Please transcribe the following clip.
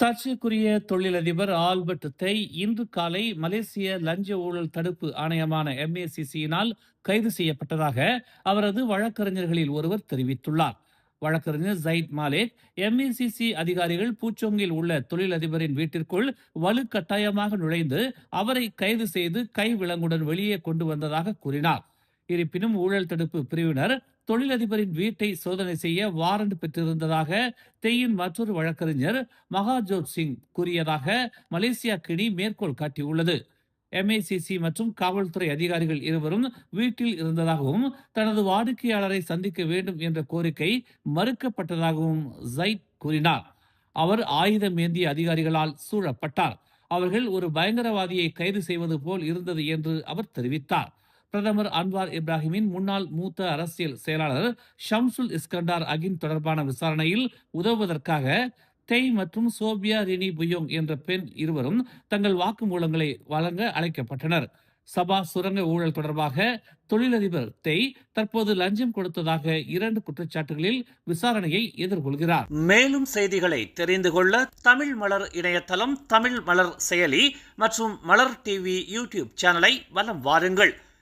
சர்ச்சைக்குரிய தொழிலதிபர் ஆல்பர்ட் தெய் இன்று காலை மலேசிய லஞ்ச ஊழல் தடுப்பு ஆணையமான எம்ஏசிசியினால் கைது செய்யப்பட்டதாக அவரது வழக்கறிஞர்களில் ஒருவர் தெரிவித்துள்ளார். வழக்கறிஞர் ஜயித் மாலேக் எம்ஏசிசி அதிகாரிகள் பூச்சோங்கில் உள்ள தொழிலதிபரின் வீட்டிற்குள் வலுக்கட்டாயமாக நுழைந்து அவரை கைது செய்து கை விலங்குடன் வெளியே கொண்டு வந்ததாக கூறினார். இருப்பினும் ஊழல் தடுப்பு பிரிவினர் தொழிலதிபரின் வீட்டை சோதனை செய்ய வாரண்ட் பெற்றிருந்ததாக தெயின் மற்றொரு வழக்கறிஞர் மகாஜோத் சிங் கூறியதாக மலேசியா கிணி மேற்கோள் காட்டியுள்ளது. எம்ஏசிசி மற்றும் காவல்துறை அதிகாரிகள் இருவரும் வீட்டில் இருந்ததாகவும் தனது வாடிக்கையாளரை சந்திக்க வேண்டும் என்ற கோரிக்கை மறுக்கப்பட்டதாகவும் ஜைத் கூறினார். அவர் ஆயுதம் ஏந்திய அதிகாரிகளால் சூழப்பட்டார். அவர்கள் ஒரு பயங்கரவாதியை கைது செய்வது போல் இருந்தது என்று அவர் தெரிவித்தார். பிரதமர் அன்வார் இப்ராஹிமின் முன்னாள் மூத்த அரசியல் செயலாளர் ஷம்சுல் இஸ்கண்டார் அகின் தொடர்பான விசாரணையில் உதவுவதற்காக தெய் மற்றும் சோபியா ரினி புயோங் என்ற பெண் இருவரும் தங்கள் வாக்குமூலங்களை வழங்க அழைக்கப்பட்டனர். சபா சுரங்க ஊழல் தொடர்பாக தொழிலதிபர் தெய் தற்போது லஞ்சம் கொடுத்ததாக இரண்டு குற்றச்சாட்டுகளில் விசாரணையை எதிர்கொள்கிறார். மேலும் செய்திகளை தெரிந்து கொள்ள தமிழ் மலர் இணையதளம் தமிழ் மலர் செயலி மற்றும் மலர் டிவி யூடியூப் சேனலை வலம் வாருங்கள்.